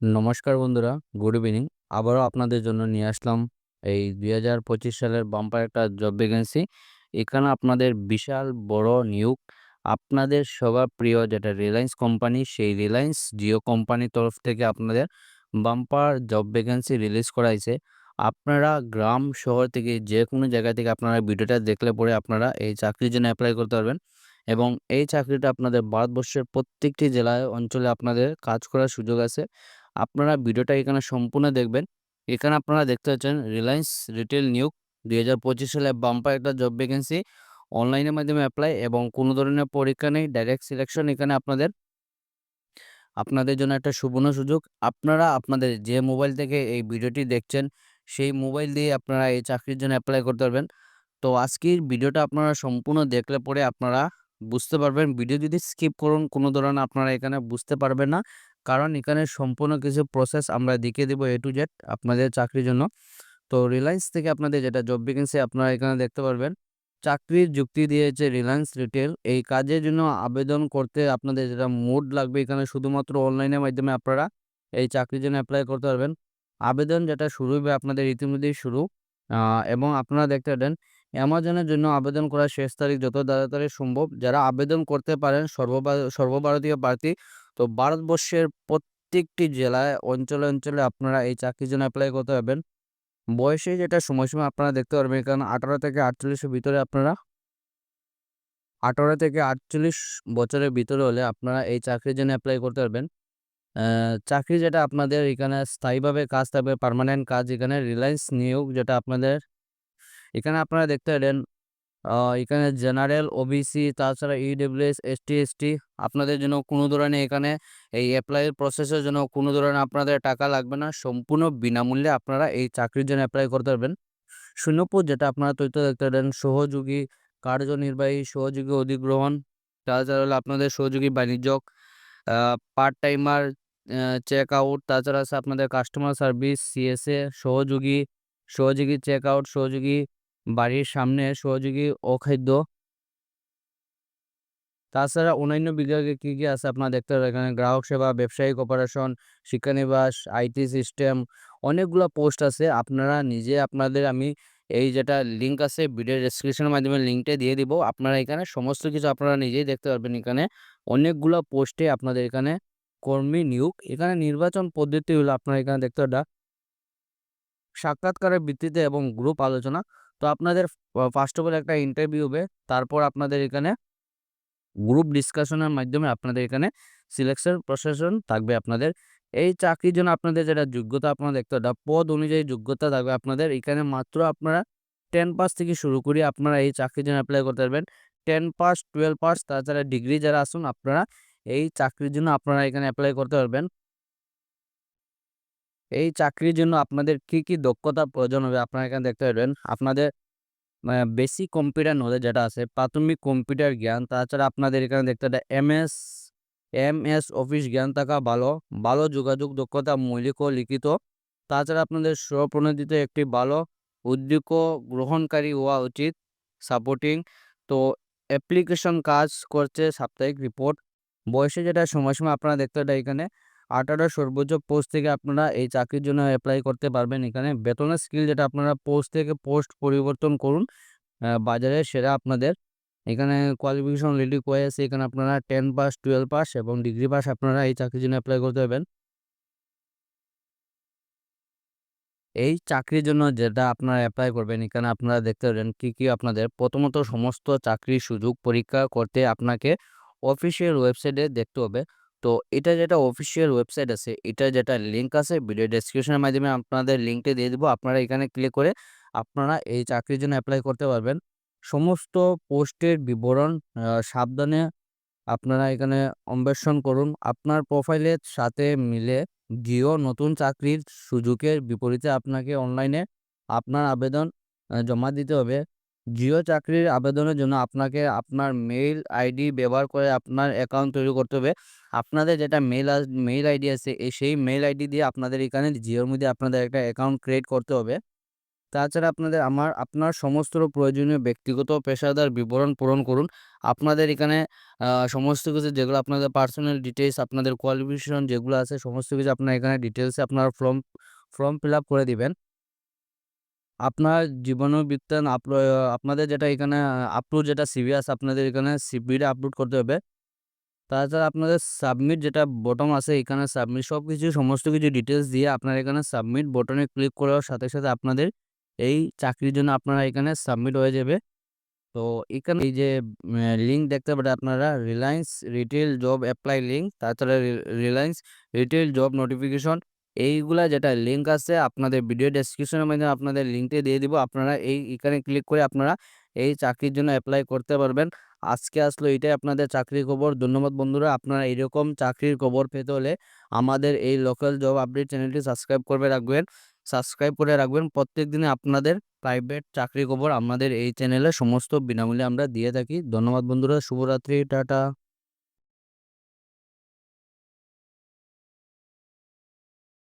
নমস্কার বন্ধুরা, good evening. আবারও আপনাদের জন্য নিয়ে আসলাম এই ২০২৫ সালের বাম্পার একটা জব ভ্যাকেন্সি। এখানে আপনাদের বিশাল বড় নিয়োগ। আপনাদের সবার প্রিয় যেটা রিলায়েন্স কোম্পানি, সেই রিলায়েন্স জিও কোম্পানির তরফ থেকে আপনাদের বাম্পার জব ভ্যাকেন্সি রিলিজ করা হয়েছে। আপনারা গ্রাম শহর থেকে যে কোনো জায়গা থেকে আপনারা ভিডিওটা দেখলে পরে আপনারা এই চাকরির জন্য অ্যাপ্লাই করতে পারবেন এবং এই চাকরিটা আপনাদের ভারতবর্ষের প্রত্যেকটি জেলায় অঞ্চলে আপনাদের কাজ করার সুযোগ আছে। আপনারা ভিডিওটা এখানে সম্পূর্ণ দেখবেন। এখানে আপনারা দেখতে পাচ্ছেন রিলায়েন্স রিটেল নিয়োগ ২০২৫ সালে বাম্পার একটা জব ভ্যাকেন্সি। অনলাইনের মাধ্যমে অ্যাপ্লাই এবং কোনো ধরনের পরীক্ষা নেই, ডাইরেক্ট সিলেকশন এখানে আপনাদের। আপনাদের জন্য একটা সুবর্ণ সুযোগ। আপনারা আপনাদের যে মোবাইল থেকে এই ভিডিওটি দেখছেন, সেই মোবাইল দিয়ে আপনারা এই চাকরির জন্য অ্যাপ্লাই করতে পারবেন। তো আজকের ভিডিওটা আপনারা সম্পূর্ণ দেখলে পরে আপনারা বুঝতে পারবেন। ভিডিও যদি স্কিপ করুন কোনো ধরনের আপনারা এখানে বুঝতে পারবেন না। কারণ এখানে সম্পূর্ণ কিছু প্রসেস আমরা দেখিয়ে দেব এ টু জেড আপনাদের চাকরির জন্য। তো রিলায়েন্স থেকে আপনাদের যেটা জব ভ্যাকেন্সি আপনারা এখানে দেখতে পারবেন। চাকরির যুক্তি দিয়েছে রিলায়েন্স রিটেল। এই কাজের জন্য আবেদন করতে আপনাদের যেটা মোড লাগবে এখানে শুধুমাত্র অনলাইনের মাধ্যমে আপনারা এই চাকরির জন্য অ্যাপ্লাই করতে পারবেন। আবেদন যেটা শুরু হবে আপনাদের ইতিমধ্যেই শুরু এবং আপনারা দেখতে পারেন অ্যামাজনের জন্য আবেদন করার শেষ তারিখ যত তাড়াতাড়ি সম্ভব। যারা আবেদন করতে পারেন সর্বভা সর্বভারতীয় প্রার্থী তো ভারতবর্ষের প্রত্যেকটি জেলায় অঞ্চলে, অঞ্চলে আপনারা এই চাকরির জন্য অ্যাপ্লাই করতে পারবেন। বয়সে যেটা সময়সীমা আপনারা দেখতে পারবেন এখানে ১৮ থেকে আটচল্লিশের ভিতরে আপনারা ১৮ থেকে ৪৮ বছরের ভিতরে হলে আপনারা এই চাকরির জন্য অ্যাপ্লাই করতে পারবেন। চাকরি যেটা আপনাদের এখানে স্থায়ীভাবে কাজ থাকবে, পার্মানেন্ট কাজ এখানে রিলায়েন্স নিয়োগ যেটা আপনাদের এখানে আপনারা দেখতে পারেন এখানে জেনারেল, ওবিসি তাছাড়া ইডব্লিউএস, এসটি, এসটি আপনাদের জন্য কোনো ধরনের এখানে এই এপ্লাইয়ের প্রসেসের জন্য কোনো ধরনের আপনাদের টাকা লাগবে না। সম্পূর্ণ বিনামূল্যে আপনারা এই চাকরির জন্য অ্যাপ্লাই করতে পারবেন। শূন্যপুর যেটা আপনারা তথ্য দেখতে পারেন সহযোগী কার্যনির্বাহী, সহযোগী অধিগ্রহণ, তাছাড়া হলো আপনাদের সহযোগী বাণিজ্যক, পার্ট টাইমার, চেক আউট তাছাড়া আছে আপনাদের কাস্টমার সার্ভিস, সিএসএ, সহযোগী, সহযোগী চেক আউট, সহযোগী বাড়ির সামনে, সহযোগী অখাদ্য তাছাড়া অন্যান্য বিভাগে কী, কী আছে আপনারা দেখতে পারেন এখানে গ্রাহক সেবা, ব্যবসায়িক অপারেশন, শিক্ষানিবাস, আইটি সিস্টেম অনেকগুলা পোস্ট আছে। আপনারা নিজে আপনাদের আমি এই যেটা লিঙ্ক আছে ভিডিও ডেসক্রিপশনের মাধ্যমে লিঙ্কটা দিয়ে দিব। আপনারা এখানে সমস্ত কিছু আপনারা নিজেই দেখতে পারবেন এখানে অনেকগুলা পোস্টে আপনাদের এখানে কর্মী নিয়োগ। এখানে নির্বাচন পদ্ধতি হলো আপনারা এখানে দেখতে পারবেন সাক্ষাৎকারের ভিত্তিতে এবং গ্রুপ আলোচনা। তো আপনাদের ফার্স্ট অফ অল একটা ইন্টারভিউ হবে। তারপর আপনাদের এখানে গ্রুপ ডিসকাশনের মাধ্যমে আপনাদের এখানে সিলেকশন প্রসেশন থাকবে আপনাদের। এই চাকরির জন্য আপনাদের যেটা যোগ্যতা আপনারা দেখতে পারেন পদ অনুযায়ী যোগ্যতা থাকবে আপনাদের। এখানে মাত্র আপনারা টেন পাস থেকে শুরু করে আপনারা এই চাকরির জন্য অ্যাপ্লাই করতে পারবেন। টেন পাস, 12 পাস তাছাড়া ডিগ্রি যারা আসুন আপনারা এই চাকরির জন্য আপনারা এখানে অ্যাপ্লাই করতে পারবেন। এই চাকরির জন্য আপনাদের কী, কী দক্ষতা প্রয়োজন হবে আপনারা এখানে দেখতে পারবেন। আপনাদের বেসিক কম্পিউটার নলেজ যেটা আছে, প্রাথমিক কম্পিউটার জ্ঞান তাছাড়া আপনাদের এখানে দেখতে পারেন এম এস অফিস জ্ঞান থাকা ভালো, ভালো যোগাযোগ দক্ষতা মৌলিক ও লিখিত। তাছাড়া আপনাদের স্বপ্রণোদিত একটি ভালো উদ্যোগ গ্রহণকারী হওয়া উচিত। সাপোর্টিং তো অ্যাপ্লিকেশন কাজ করছে সাপ্তাহিক রিপোর্ট। বয়সে যেটা সময়সীমা আপনারা দেখতে পারেন এখানে ১৮ সর্বোচ্চ পোস্ট থেকে আপনারা এই চাকরির জন্য অ্যাপ্লাই করতে পারবেন এখানে। বেতনের স্কিল যেটা আপনারা পোস্ট থেকে পোস্ট পরিবর্তন করুন। বাজারে সেরা আপনাদের এখানে কোয়ালিফিকেশন রেডি করে আছে এখানে আপনারা টেন পাস, 12 পাস এবং ডিগ্রি পাস আপনারা এই চাকরির জন্য অ্যাপ্লাই করতে পারবেন। এই চাকরির জন্য যেটা আপনারা অ্যাপ্লাই করবেন এখানে আপনারা দেখতে পারেন কী, কী আপনাদের প্রথমত সমস্ত চাকরির সুযোগ পরীক্ষা করতে আপনাকে অফিসিয়াল ওয়েবসাইটে দেখতে হবে। তো এটা যেটা অফিসিয়াল ওয়েবসাইট আছে, এটা যেটা লিঙ্ক আছে ভিডিও ডেসক্রিপশনের মাধ্যমে আপনাদের লিঙ্কটা দিয়ে দিব। আপনারা এখানে ক্লিক করে আপনারা এই চাকরির জন্য অ্যাপ্লাই করতে পারবেন। সমস্ত পোস্টের বিবরণ সাবধানে আপনারা এখানে অন্বেষণ করুন। আপনার প্রোফাইলের সাথে মিলে গিয়েও নতুন চাকরির সুযোগের বিপরীতে আপনাকে অনলাইনে আপনার আবেদন জমা দিতে হবে। জিও চাকরির আবেদনের জন্য আপনাকে আপনার মেইল আইডি ব্যবহার করে আপনার অ্যাকাউন্ট তৈরি করতে হবে। আপনাদের যেটা আস, মেইল আইডি আছে, এ, সেই মেইল আইডি দিয়ে আপনাদের এখানে জিওর মধ্যে আপনাদের একটা অ্যাকাউন্ট ক্রিয়েট করতে হবে। তাছাড়া আপনাদের আমার, আপনার সমস্ত প্রয়োজনীয় ব্যক্তিগত পেশাদার বিবরণ পূরণ করুন। আপনাদের এখানে সমস্ত কিছু যেগুলো আপনাদের পার্সোনাল ডিটেলস আপনাদের কোয়ালিফিকেশন যেগুলো আছে, সমস্ত কিছু আপনার এখানে ডিটেলসে আপনার ফর্ম ফর্ম ফিল আপ করে দিবেন। আপনার জীবন বৃত্তান আপলো আপনাদের যেটা এখানে আপলোড যেটা সিভি আছে আপনাদের এখানে সিভিটা আপলোড করতে হবে। তাছাড়া আপনাদের সাবমিট যেটা বটন আছে এখানে সাবমিট সবকিছু সমস্ত কিছু ডিটেলস দিয়ে আপনারা এখানে সাবমিট বটনে ক্লিক করার সাথে, সাথে আপনাদের এই চাকরির জন্য আপনারা এখানে সাবমিট হয়ে যাবে। তো এখানে এই যে লিঙ্ক দেখতে পারেন আপনারা Reliance Retail job apply link তাছাড়া রিলায়েন্স রিটেল জব নোটিফিকেশন এইগুলা যেটা লিঙ্ক আছে আপনাদের ভিডিও ডেসক্রিপশনের মাধ্যমে আপনাদের লিঙ্কটি দিয়ে দিব। আপনারা এই, এখানে ক্লিক করে আপনারা এই চাকরির জন্য অ্যাপ্লাই করতে পারবেন। আজকে আসলো এটাই আপনাদের চাকরির খবর। ধন্যবাদ বন্ধুরা। আপনারা এরকম চাকরির খবর পেতে হলে আমাদের এই লোকাল জব আপডেট চ্যানেলটি সাবস্ক্রাইব করে রাখবেন সাবস্ক্রাইব করে রাখবেন। প্রত্যেক দিনে আপনাদের প্রাইভেট চাকরির খবর আমাদের এই চ্যানেলে সমস্ত বিনামূল্যে আমরা দিয়ে থাকি। ধন্যবাদ বন্ধুরা। শুভরাত্রি। টাটা।